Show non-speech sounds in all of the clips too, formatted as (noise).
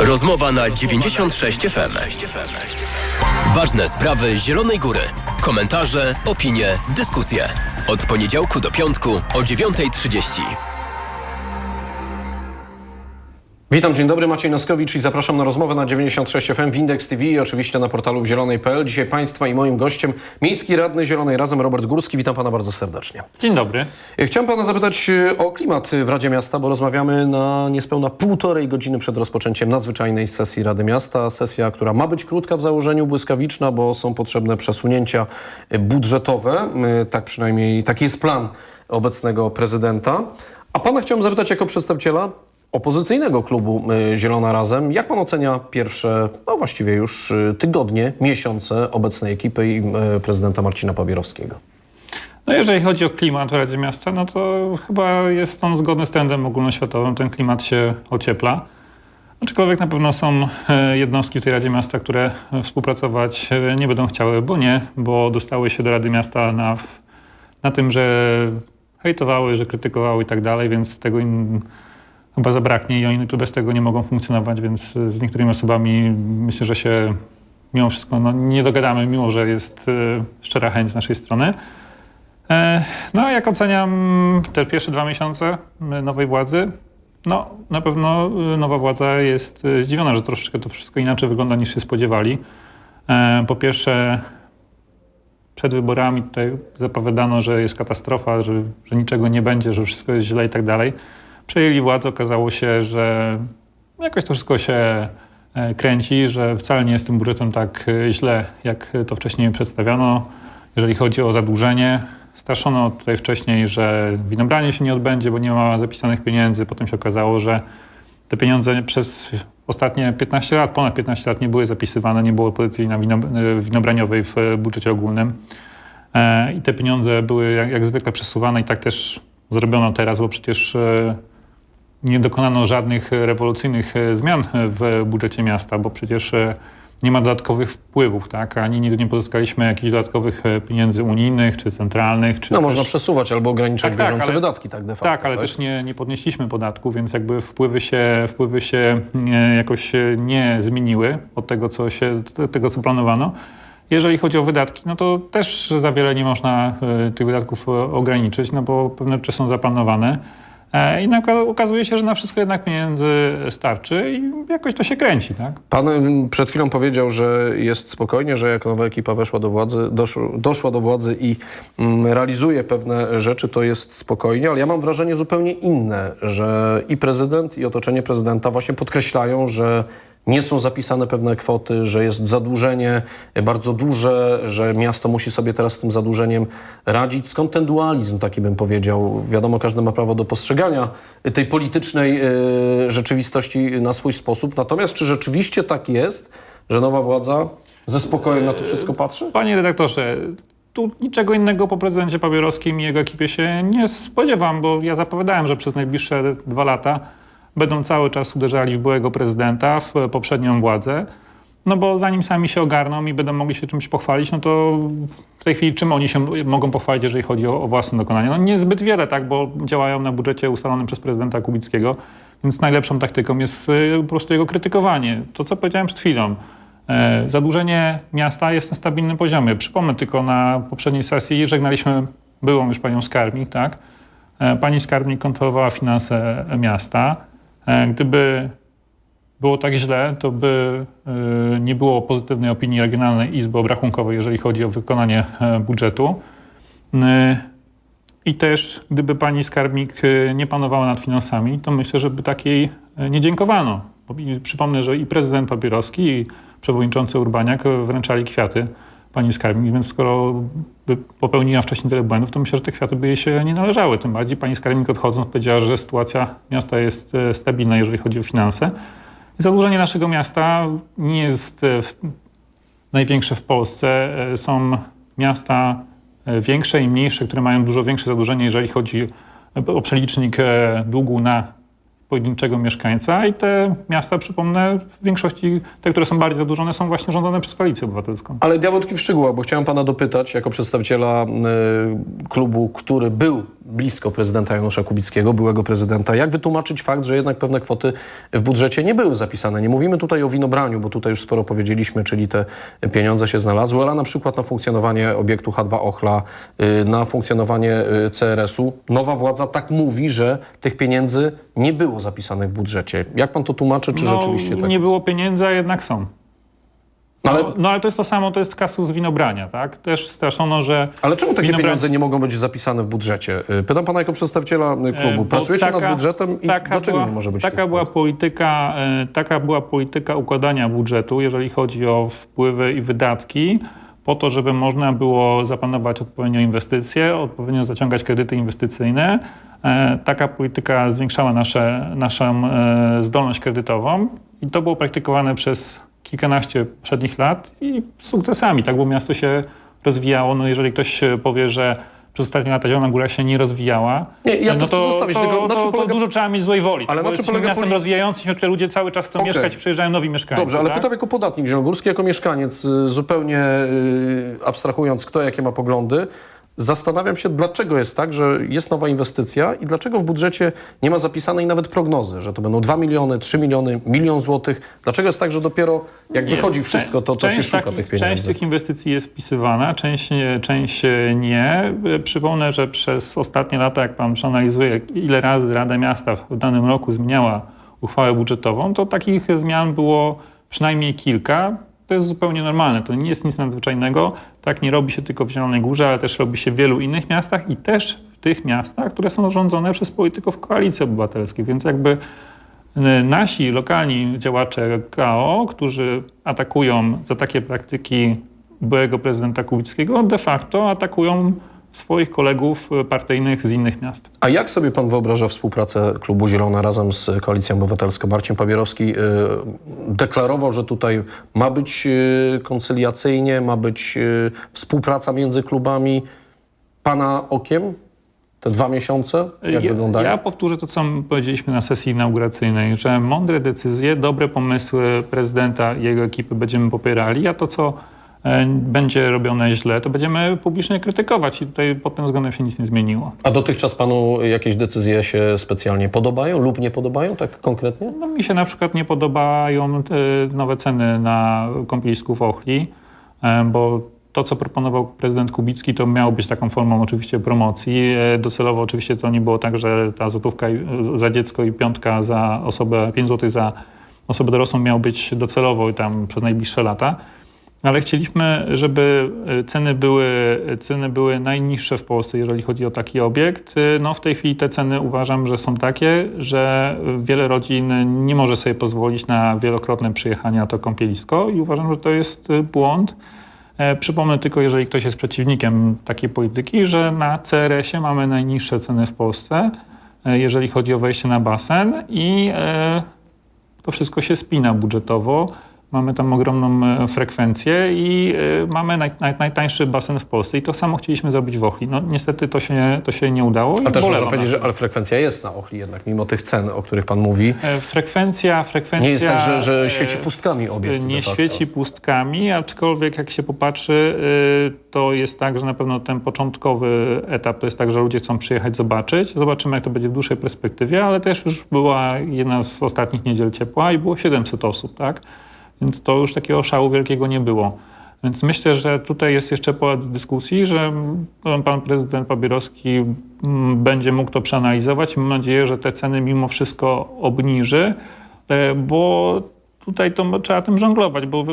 Rozmowa na 96 FM. Ważne sprawy Zielonej Góry. Komentarze, opinie, dyskusje. Od poniedziałku do piątku o 9.30. Witam, dzień dobry, Maciej Noskowicz i zapraszam na rozmowę na 96 FM w Index TV i oczywiście na portalu zielonej.pl. Dzisiaj Państwa i moim gościem miejski radny Zielonej Razem Robert Górski. Witam Pana bardzo serdecznie. Dzień dobry. Chciałem Pana zapytać e, o klimat w Radzie Miasta, bo rozmawiamy na niespełna półtorej godziny przed rozpoczęciem nadzwyczajnej sesji Rady Miasta. Sesja, która ma być krótka w założeniu, błyskawiczna, bo są potrzebne przesunięcia e, budżetowe. E, Tak przynajmniej, taki jest plan obecnego prezydenta. A Pana chciałem zapytać jako przedstawiciela opozycyjnego klubu y, Zielona Razem. Jak pan ocenia pierwsze, no właściwie już y, tygodnie, miesiące obecnej ekipy i y, prezydenta Marcina Pawierowskiego? No jeżeli chodzi o klimat w Radzie Miasta, no to chyba jest on zgodny z trendem ogólnoświatowym. Ten klimat się ociepla. Aczkolwiek na pewno są jednostki w tej Radzie Miasta, które współpracować nie będą chciały, bo nie, bo dostały się do Rady Miasta na, na tym, że hejtowały, że krytykowały i tak dalej, więc tego chyba zabraknie i oni tu bez tego nie mogą funkcjonować, więc z niektórymi osobami myślę, że się mimo wszystko no, nie dogadamy, mimo że jest e, szczera chęć z naszej strony. E, No, jak oceniam te pierwsze dwa miesiące e, nowej władzy, no na pewno e, nowa władza jest e, zdziwiona, że troszeczkę to wszystko inaczej wygląda niż się spodziewali. E, Po pierwsze, przed wyborami tutaj zapowiadano, że jest katastrofa, że, że niczego nie będzie, że wszystko jest źle i tak dalej. Przejęli władzę, okazało się, że jakoś to wszystko się e, kręci, że wcale nie jest tym budżetem tak e, źle, jak to wcześniej przedstawiano. Jeżeli chodzi o zadłużenie, straszono tutaj wcześniej, że winobranie się nie odbędzie, bo nie ma zapisanych pieniędzy. Potem się okazało, że te pieniądze przez ostatnie 15 lat, ponad 15 lat nie były zapisywane, nie było pozycji na e, winobraniowej w budżecie ogólnym. I te pieniądze były jak, zwykle przesuwane i tak też zrobiono teraz, bo przecież nie dokonano żadnych rewolucyjnych e, zmian w budżecie miasta, bo przecież e, nie ma dodatkowych wpływów, tak? Ani nie, nie pozyskaliśmy jakichś dodatkowych e, pieniędzy unijnych czy centralnych. Czy No też... można przesuwać albo ograniczać Tak, tak, bieżące ale- wydatki, tak de facto. Tak, ale też nie, nie podnieśliśmy podatku, więc jakby wpływy się, wpływy się e, jakoś e, nie zmieniły od tego, co się, tego, co planowano. Jeżeli chodzi o wydatki, no to też za wiele nie można e, tych wydatków e, ograniczyć, no bo pewne rzeczy są zaplanowane. E, I okazuje się, że na wszystko jednak pieniędzy starczy i jakoś to się kręci, tak? Pan przed chwilą powiedział, że jest spokojnie, że jak nowa ekipa weszła do władzy, doszło, doszła do władzy i mm, realizuje pewne rzeczy, to jest spokojnie, ale ja mam wrażenie zupełnie inne, że i prezydent, i otoczenie prezydenta właśnie podkreślają, że nie są zapisane pewne kwoty, że jest zadłużenie bardzo duże, że miasto musi sobie teraz z tym zadłużeniem radzić. Skąd ten dualizm, taki bym powiedział? Wiadomo, każdy ma prawo do postrzegania tej politycznej e, rzeczywistości na swój sposób. Natomiast czy rzeczywiście tak jest, że nowa władza ze spokojem na to wszystko patrzy? Panie redaktorze, tu niczego innego po prezydencie Pawierowskim i jego ekipie się nie spodziewam, bo ja zapowiadałem, że przez najbliższe dwa lata będą cały czas uderzali w byłego prezydenta, w poprzednią władzę. No bo zanim sami się ogarną i będą mogli się czymś pochwalić, no to w tej chwili czym oni się mogą pochwalić, jeżeli chodzi o, o własne dokonania? No niezbyt wiele, tak, bo działają na budżecie ustalonym przez prezydenta Kubickiego, więc najlepszą taktyką jest y, po prostu jego krytykowanie. To, co powiedziałem przed chwilą. E, Zadłużenie miasta jest na stabilnym poziomie. Przypomnę tylko na poprzedniej sesji żegnaliśmy byłą już panią skarbnik, tak? E, Pani skarbnik kontrolowała finanse miasta. E, Gdyby było tak źle, to by e, nie było pozytywnej opinii Regionalnej Izby Obrachunkowej, jeżeli chodzi o wykonanie e, budżetu. I też, gdyby pani skarbnik nie panowała nad finansami, to myślę, że by takiej nie dziękowano. Przypomnę, że i prezydent Papierowski, i przewodniczący Urbaniak wręczali kwiaty pani skarbnik, więc skoro by popełniła wcześniej tyle błędów, to myślę, że te kwiaty by jej się nie należały. Tym bardziej pani skarbnik odchodząc powiedziała, że sytuacja miasta jest e, stabilna, jeżeli chodzi o finanse. Zadłużenie naszego miasta nie jest e, w, największe w Polsce. E, Są miasta większe i mniejsze, które mają dużo większe zadłużenie, jeżeli chodzi o przelicznik długu na pojedynczego mieszkańca i te miasta, przypomnę, w większości te, które są bardziej zadłużone, są właśnie rządzone przez Koalicję Obywatelską. Ale diabełki w szczegółach, bo chciałem pana dopytać, jako przedstawiciela y, klubu, który był blisko prezydenta Janusza Kubickiego, byłego prezydenta. Jak wytłumaczyć fakt, że jednak pewne kwoty w budżecie nie były zapisane? Nie mówimy tutaj o winobraniu, bo tutaj już sporo powiedzieliśmy, czyli te pieniądze się znalazły, ale na przykład na funkcjonowanie obiektu H2 Ochla, y, na funkcjonowanie y, CRS-u. Nowa władza tak mówi, że tych pieniędzy nie było zapisanych w budżecie. Jak pan to tłumaczy, czy rzeczywiście tak? Nie było pieniędzy, a jednak są. No, ale, No, ale to jest to samo, to jest kasus winobrania, tak? Też straszono, że... ale czemu takie pieniądze nie mogą być zapisane w budżecie? Y, Pytam pana jako przedstawiciela y, E, klubu. Pracujecie nad budżetem i dlaczego była, nie może być Taka była, polityka, e, taka była polityka układania budżetu, jeżeli chodzi o wpływy i wydatki, po to, żeby można było zaplanować odpowiednio inwestycje, odpowiednio zaciągać kredyty inwestycyjne. E, Taka polityka zwiększała nasze, naszą zdolność kredytową i to było praktykowane przez kilkanaście poprzednich lat i z sukcesami, tak, bo miasto się rozwijało. No jeżeli ktoś powie, że przez ostatnie lata Zielona Góra się nie rozwijała, Nie, ja to no to, zostawić, to, to, to polega- dużo trzeba mieć złej woli. Ale Ale na czym polega miastem poli- rozwijającym się, które ludzie cały czas chcą Okej. mieszkać, przyjeżdżają nowi mieszkańcy. Dobrze, ale tak? pytam jako podatnik zielonogórski, jako mieszkaniec, y, zupełnie y, abstrahując kto jakie ma poglądy, zastanawiam się, dlaczego jest tak, że jest nowa inwestycja i dlaczego w budżecie nie ma zapisanej nawet prognozy, że to będą 2 miliony, 3 miliony, milion złotych. Dlaczego jest tak, że dopiero jak Nie, wychodzi wszystko, to, to się część szuka takich- tych pieniędzy? Część tych inwestycji jest wpisywana, część, nie- część nie. Przypomnę, że przez ostatnie lata, jak pan przeanalizuje, ile razy Rada Miasta w danym roku zmieniała uchwałę budżetową, to takich zmian było przynajmniej kilka. To jest zupełnie normalne, to nie jest nic nadzwyczajnego. Tak nie robi się tylko w Zielonej Górze, ale też robi się w wielu innych miastach i też w tych miastach, które są rządzone przez polityków koalicji obywatelskiej. Więc jakby Y, Nasi lokalni działacze KO, którzy atakują za takie praktyki byłego prezydenta Kubickiego, de facto atakują swoich kolegów y, partyjnych z innych miast. A jak sobie pan wyobraża współpracę klubu Zielona razem z Koalicją Obywatelską? Marcin Pabierowski y, deklarował, że tutaj ma być y, koncyliacyjnie, ma być współpraca między klubami. Pana okiem te dwa miesiące, jak ja, wyglądają? ja powtórzę to, co powiedzieliśmy na sesji inauguracyjnej, że mądre decyzje, dobre pomysły prezydenta i jego ekipy będziemy popierali, a to, co e, będzie robione źle, to będziemy publicznie krytykować i tutaj pod tym względem się nic nie zmieniło. A dotychczas panu jakieś decyzje się specjalnie podobają lub nie podobają, tak konkretnie? No, mi się na przykład nie podobają e, nowe ceny na kąpielisku w Ochli, e, bo to, co proponował prezydent Kubicki, to miało być taką formą oczywiście promocji. E, Docelowo oczywiście to nie było tak, że ta złotówka za dziecko i piątka za osobę, 5 zł za osobę dorosłą miał być docelowo i tam przez najbliższe lata. Ale chcieliśmy, żeby e, ceny były, ceny były najniższe w Polsce, jeżeli chodzi o taki obiekt. E, No w tej chwili te ceny uważam, że są takie, że wiele rodzin nie może sobie pozwolić na wielokrotne przyjechanie na to kąpielisko i uważam, że to jest e, błąd. Przypomnę tylko, jeżeli ktoś jest przeciwnikiem takiej polityki, że na CRS-ie mamy najniższe ceny w Polsce, jeżeli chodzi o wejście na basen i to wszystko się spina budżetowo. Mamy tam ogromną e, frekwencję i e, mamy naj, naj, najtańszy basen w Polsce i to samo chcieliśmy zrobić w Ochli. No niestety to się, to się nie udało i A też można powiedzieć, że ale frekwencja jest na Ochli jednak, mimo tych cen, o których pan mówi. E, Frekwencja, frekwencja... Nie jest tak, że, że świeci pustkami obiekt. Nie świeci pustkami, aczkolwiek jak się popatrzy, to jest tak, że na pewno ten początkowy etap to jest tak, że ludzie chcą przyjechać zobaczyć. Zobaczymy, jak to będzie w dłuższej perspektywie, ale też już była jedna z ostatnich niedziel ciepła i było 700 osób, tak? Więc to już takiego szału wielkiego nie było. Więc myślę, że tutaj jest jeszcze pole do dyskusji, że mm, pan prezydent Pabierowski mm, będzie mógł to przeanalizować. Mam nadzieję, że te ceny mimo wszystko obniży, e, bo tutaj to trzeba tym żonglować, bo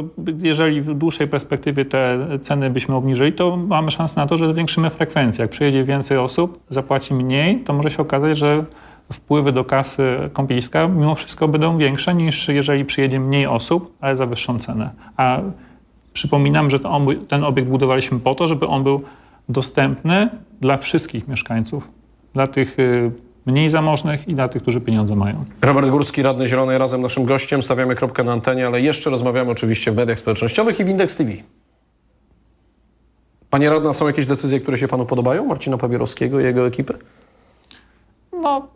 jeżeli w dłuższej perspektywie te ceny byśmy obniżyli, to mamy szansę na to, że zwiększymy frekwencję. Jak przyjedzie więcej osób, zapłaci mniej, to może się okazać, że wpływy do kasy kąpieliska mimo wszystko będą większe niż jeżeli przyjedzie mniej osób, ale za wyższą cenę. A przypominam, że ten obiekt budowaliśmy po to, żeby on był dostępny dla wszystkich mieszkańców, dla tych y, mniej zamożnych i dla tych, którzy pieniądze mają. Robert Górski, radny Zielonej, razem naszym gościem. Stawiamy kropkę na antenie, ale jeszcze rozmawiamy oczywiście w mediach społecznościowych i w Index TV. Panie radna, są jakieś decyzje, które się panu podobają? Marcina Pabierowskiego i jego ekipy? No,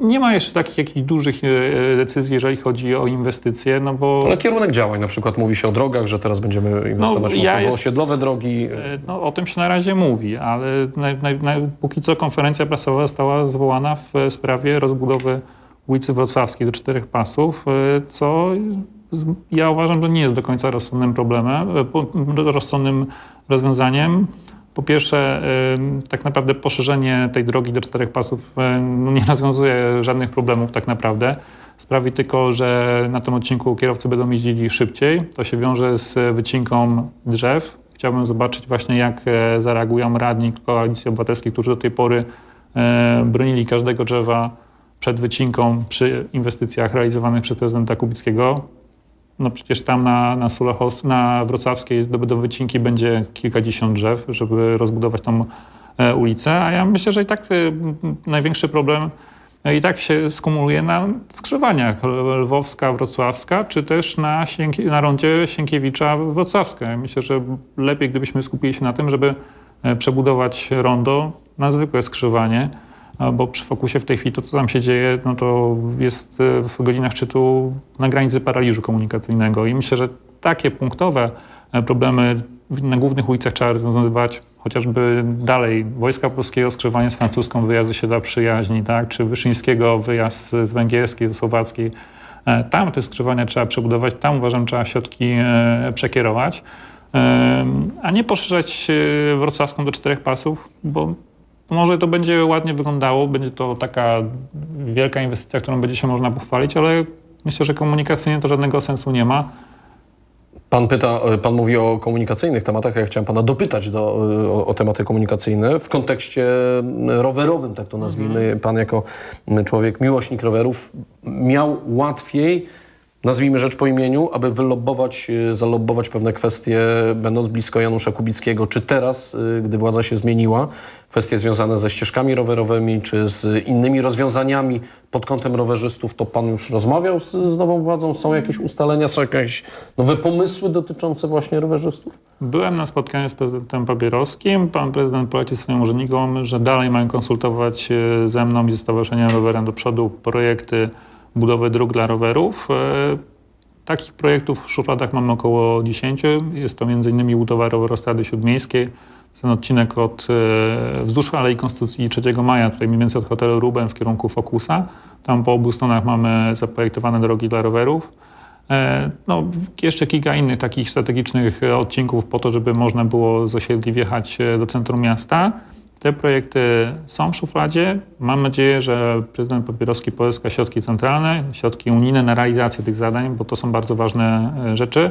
nie ma jeszcze takich jakichś dużych e, decyzji, jeżeli chodzi o inwestycje, no bo... Ale kierunek działań, na przykład mówi się o drogach, że teraz będziemy inwestować No, ja w osiedlowe drogi. E, No, o tym się na razie mówi, ale naj, naj, naj, póki co konferencja prasowa została zwołana w e, sprawie rozbudowy ulicy Wrocławskiej do czterech pasów, co ja uważam, że nie jest do końca rozsądnym problemem, rozsądnym rozwiązaniem. Po pierwsze, tak naprawdę poszerzenie tej drogi do czterech pasów e, no, nie (laughs) rozwiązuje żadnych problemów tak naprawdę. Sprawi tylko, że na tym odcinku kierowcy będą jeździli szybciej. To się wiąże z wycinką drzew. Chciałbym zobaczyć właśnie, jak e, zareagują radni Koalicji Obywatelskiej, którzy do tej pory e, bronili każdego drzewa przed wycinką przy inwestycjach realizowanych przez prezydenta Kubickiego. No przecież tam na, na Sulachos, na Wrocławskiej do, do wycinki będzie kilkadziesiąt drzew, żeby rozbudować tą e, ulicę, a ja myślę, że i tak e, największy problem e, i tak się skumuluje na skrzyżowaniach Lwowska, Wrocławska, czy też na, Sienki- na rondzie Sienkiewicza-Wrocławska. Ja Myślę, że lepiej gdybyśmy skupili się na tym, żeby przebudować rondo na zwykłe skrzyżowanie, a, bo przy fokusie w tej chwili to, co tam się dzieje, no to jest e, w godzinach szczytu na granicy paraliżu komunikacyjnego i myślę, że takie punktowe e, problemy na głównych ulicach trzeba rozwiązywać, chociażby dalej Wojska Polskiego skrzyżowanie z francuską, wyjazd się dla przyjaźni, tak? czy Wyszyńskiego wyjazd z węgierskiej, ze słowackiej. Tam te skrzyżowania trzeba przebudować, tam uważam trzeba środki e, przekierować, a nie poszerzać wrocławską do czterech pasów, bo może to będzie ładnie wyglądało, będzie to taka wielka inwestycja, którą będzie się można pochwalić, ale myślę, że komunikacyjnie to żadnego sensu nie ma. Pan pyta, pan mówi o komunikacyjnych tematach, a ja chciałem pana dopytać do, o, o tematy komunikacyjne w kontekście rowerowym, tak to nazwijmy. Pan jako człowiek miłośnik rowerów miał łatwiej, nazwijmy rzecz po imieniu, aby wylobbować, e, zalobbować pewne kwestie, będąc blisko Janusza Kubickiego, czy teraz, e, gdy władza się zmieniła, kwestie związane ze ścieżkami rowerowymi, czy z innymi rozwiązaniami pod kątem rowerzystów, to pan już rozmawiał z, z nową władzą? Są jakieś ustalenia, są jakieś nowe pomysły dotyczące właśnie rowerzystów? Byłem na spotkaniu z prezydentem Papierowskim. Pan prezydent polecił swoim urzędnikom, że dalej mają konsultować ze mną i ze Stowarzyszeniem Rowerem do Przodu projekty budowy dróg dla rowerów. E, Takich projektów w szufladach mamy około 10. Jest to m.in. budowa rowerostrady śródmiejskiej. Ten odcinek od e, wzdłuż Alei Konstytucji 3 Maja, tutaj mniej więcej od hotelu Ruben w kierunku Fokusa. Tam po obu stronach mamy zaprojektowane drogi dla rowerów. E, No, jeszcze kilka innych takich strategicznych odcinków po to, żeby można było z osiedli wjechać do centrum miasta. Te projekty są w szufladzie. Mam nadzieję, że prezydent Papierowski pozyska środki centralne, środki unijne na realizację tych zadań, bo to są bardzo ważne e, rzeczy.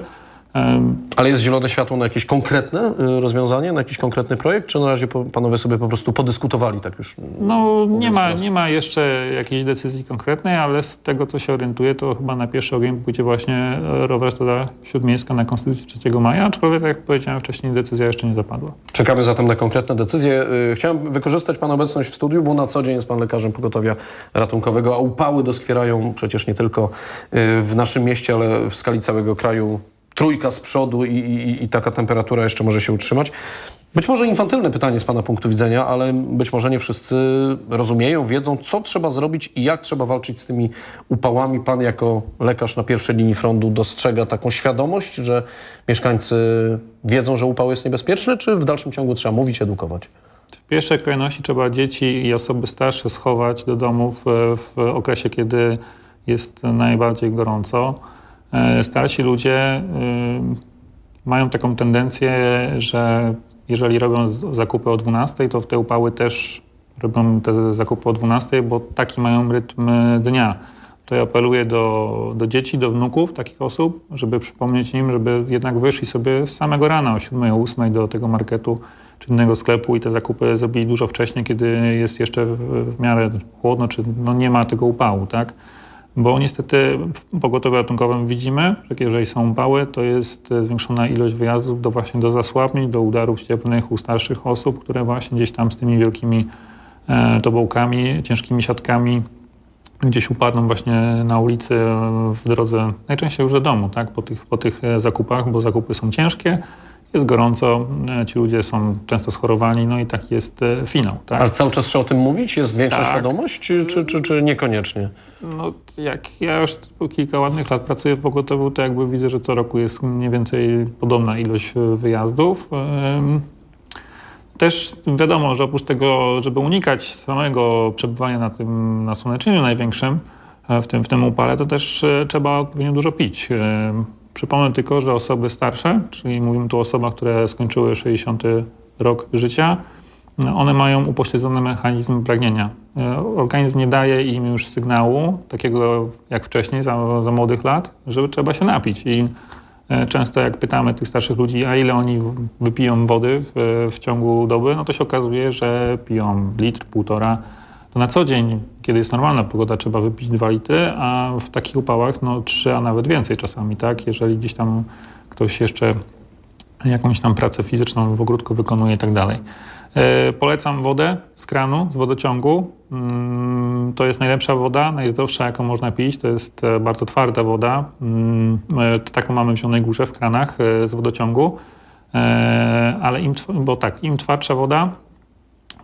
Ale jest zielone światło na jakieś konkretne y, rozwiązanie, na jakiś konkretny projekt, czy na razie panowie sobie po prostu podyskutowali tak już? No, nie ma, nie ma jeszcze jakiejś decyzji konkretnej, ale z tego, co się orientuję, to chyba na pierwszy ogień pójdzie właśnie e, rower Stoda Śródmiejska na Konstytucji 3 maja, aczkolwiek, tak jak powiedziałem wcześniej, decyzja jeszcze nie zapadła. Czekamy zatem na konkretne decyzje. Y, Chciałem wykorzystać Pana obecność w studiu, bo na co dzień jest Pan lekarzem pogotowia ratunkowego, a upały doskwierają przecież nie tylko y, w naszym mieście, ale w skali całego kraju. Trójka z przodu i, i, i taka temperatura jeszcze może się utrzymać. Być może infantylne pytanie z Pana punktu widzenia, ale być może nie wszyscy rozumieją, wiedzą, co trzeba zrobić i jak trzeba walczyć z tymi upałami. Pan jako lekarz na pierwszej linii frontu dostrzega taką świadomość, że mieszkańcy wiedzą, że upał jest niebezpieczny, czy w dalszym ciągu trzeba mówić, edukować? W pierwszej kolejności trzeba dzieci i osoby starsze schować do domów e, w okresie, kiedy jest najbardziej gorąco. E, Starsi ludzie y, mają taką tendencję, że jeżeli robią zakupy o 12, to w te upały też robią te zakupy o 12, bo taki mają rytm dnia. To ja apeluję do, do dzieci, do wnuków takich osób, żeby przypomnieć im, żeby jednak wyszli sobie z samego rana o 7, o 8 do tego marketu czy innego sklepu i te zakupy zrobili dużo wcześniej, kiedy jest jeszcze w, w miarę chłodno, czy no nie ma tego upału, tak? Bo niestety w pogotowiu ratunkowym widzimy, że jeżeli są upały, to jest e, zwiększona ilość wyjazdów do właśnie do zasłabnień, do udarów cieplnych u starszych osób, które właśnie gdzieś tam z tymi wielkimi e, tobołkami, ciężkimi siatkami gdzieś upadną właśnie na ulicy e, w drodze, najczęściej już do domu, tak, po tych, po tych zakupach, bo zakupy są ciężkie jest gorąco, e, ci ludzie są często schorowani, no i taki jest e, finał. Tak? Ale cały czas trzeba o tym mówić? Jest większa Tak. świadomość, czy, czy, czy, czy niekoniecznie? No, jak ja już kilka ładnych lat pracuję w pogotowiu, to jakby widzę, że co roku jest mniej więcej podobna ilość e, wyjazdów. Też wiadomo, że oprócz tego, żeby unikać samego przebywania na tym nasłonecznieniu największym, e, w tym, w tym upale, to też trzeba odpowiednio dużo pić. Przypomnę tylko, że osoby starsze, czyli mówimy tu o osobach, które skończyły 60 rok życia, one mają upośledzony mechanizm pragnienia. E, Organizm nie daje im już sygnału, takiego jak wcześniej, za, za młodych lat, że trzeba się napić. I e, często jak pytamy tych starszych ludzi, a ile oni wypiją wody w, w ciągu doby, no to się okazuje, że piją litr, półtora. To na co dzień, kiedy jest normalna pogoda, trzeba wypić dwa litry, a w takich upałach no trzy, a nawet więcej czasami, tak? Jeżeli gdzieś tam ktoś jeszcze jakąś tam pracę fizyczną w ogródku wykonuje i tak dalej. E, Polecam wodę z kranu, z wodociągu. Mm, To jest najlepsza woda, najzdrowsza, jaką można pić. To jest e, bardzo twarda woda. Mm, e, Taką mamy w Zielonej Górze w kranach z wodociągu. Ale im, bo tak, im twardsza woda,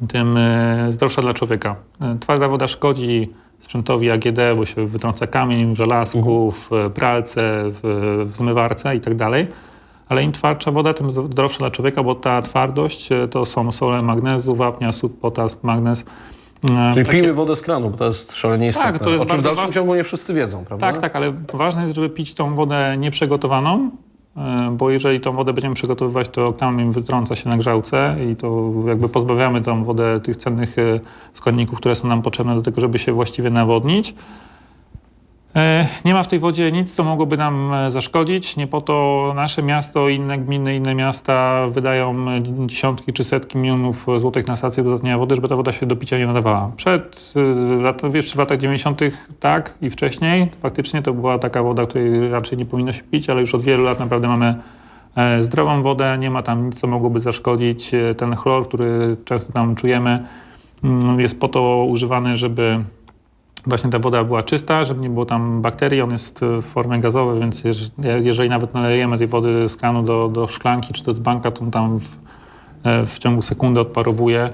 tym e, zdrowsza dla człowieka. E, Twarda woda szkodzi sprzętowi AGD, bo się wytrąca kamień w żelazku, w e, pralce, w, w zmywarce i tak dalej. Ale im twardsza woda, tym zdrowsza dla człowieka, bo ta twardość to są sole magnezu, wapnia, sód, potas, magnez. Czyli takie- pijmy wodę z kranu, bo to jest szalenie istotne. to jest o czym w dalszym ciągu nie wszyscy wiedzą, prawda? Tak, tak, ale ważne jest, żeby pić tą wodę nieprzygotowaną, e, bo jeżeli tą wodę będziemy przygotowywać, to kamień wytrąca się na grzałce i to jakby pozbawiamy tą wodę tych cennych e, składników, które są nam potrzebne do tego, żeby się właściwie nawodnić. E, Nie ma w tej wodzie nic, co mogłoby nam e, zaszkodzić. Nie po to nasze miasto, inne gminy, inne miasta wydają e, dziesiątki czy setki milionów złotych na stację dodatnia wody, żeby ta woda się do picia nie nadawała. Przed wiesz, w latach 90. tak i wcześniej faktycznie to była taka woda, której raczej nie powinno się pić, ale już od wielu lat naprawdę mamy zdrową wodę, nie ma tam nic, co mogłoby zaszkodzić. Ten chlor, który często tam czujemy, mm, jest po to używany, żeby właśnie ta woda była czysta, żeby nie było tam bakterii. On jest w formie gazowej, więc jeż- jeżeli nawet nalejemy tej wody z kranu do, do szklanki czy do dzbanka, to on tam w, e, w ciągu sekundy odparowuje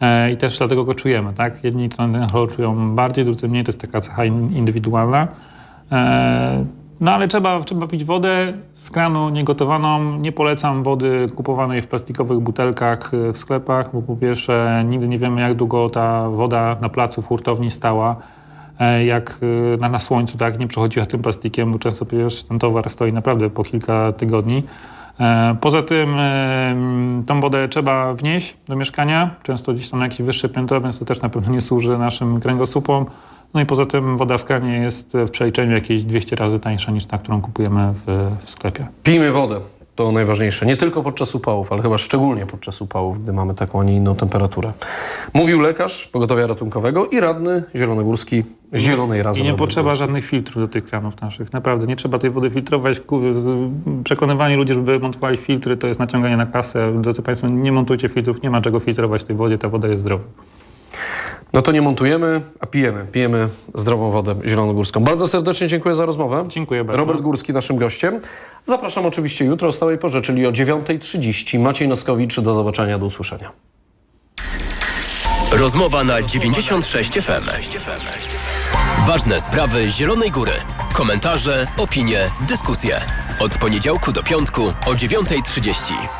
e, i też dlatego go czujemy. Tak? Jedni ten chlor czują bardziej, drudzy mniej. To jest taka cecha in- indywidualna. E, No ale trzeba, trzeba pić wodę z kranu niegotowaną. Nie polecam wody kupowanej w plastikowych butelkach e, w sklepach, bo po pierwsze nigdy nie wiemy jak długo ta woda na placu w hurtowni stała. E, Jak e, na, na słońcu, tak, nie przechodziła tym plastikiem, bo często przecież ten towar stoi naprawdę po kilka tygodni. E, Poza tym e, m, tą wodę trzeba wnieść do mieszkania, często gdzieś tam na jakieś wyższe piętro, więc to też na pewno nie służy naszym kręgosłupom. No i poza tym woda w kranie jest w przeliczeniu jakieś 200 razy tańsza niż ta, którą kupujemy w, w sklepie. Pijmy wodę. To najważniejsze. Nie tylko podczas upałów, ale chyba szczególnie podczas upałów, gdy mamy taką, a nie inną temperaturę. Mówił lekarz pogotowia ratunkowego i radny zielonogórski Zielonej Razem. I nie potrzeba żadnych filtrów do tych kranów naszych. Naprawdę, nie trzeba tej wody filtrować. Przekonywanie ludzi, żeby montowali filtry, to jest naciąganie na kasę. Drodzy Państwo, nie montujcie filtrów, nie ma czego filtrować tej wodzie, ta woda jest zdrowa. No to nie montujemy, a pijemy. Pijemy zdrową wodę zielonogórską. Bardzo serdecznie dziękuję za rozmowę. Dziękuję bardzo. Robert Górski naszym gościem. Zapraszam oczywiście jutro o stałej porze, czyli o 9.30. Maciej Noskowicz, do zobaczenia, do usłyszenia. Rozmowa na 96 FM. Ważne sprawy Zielonej Góry. Komentarze, opinie, dyskusje. Od poniedziałku do piątku o 9.30.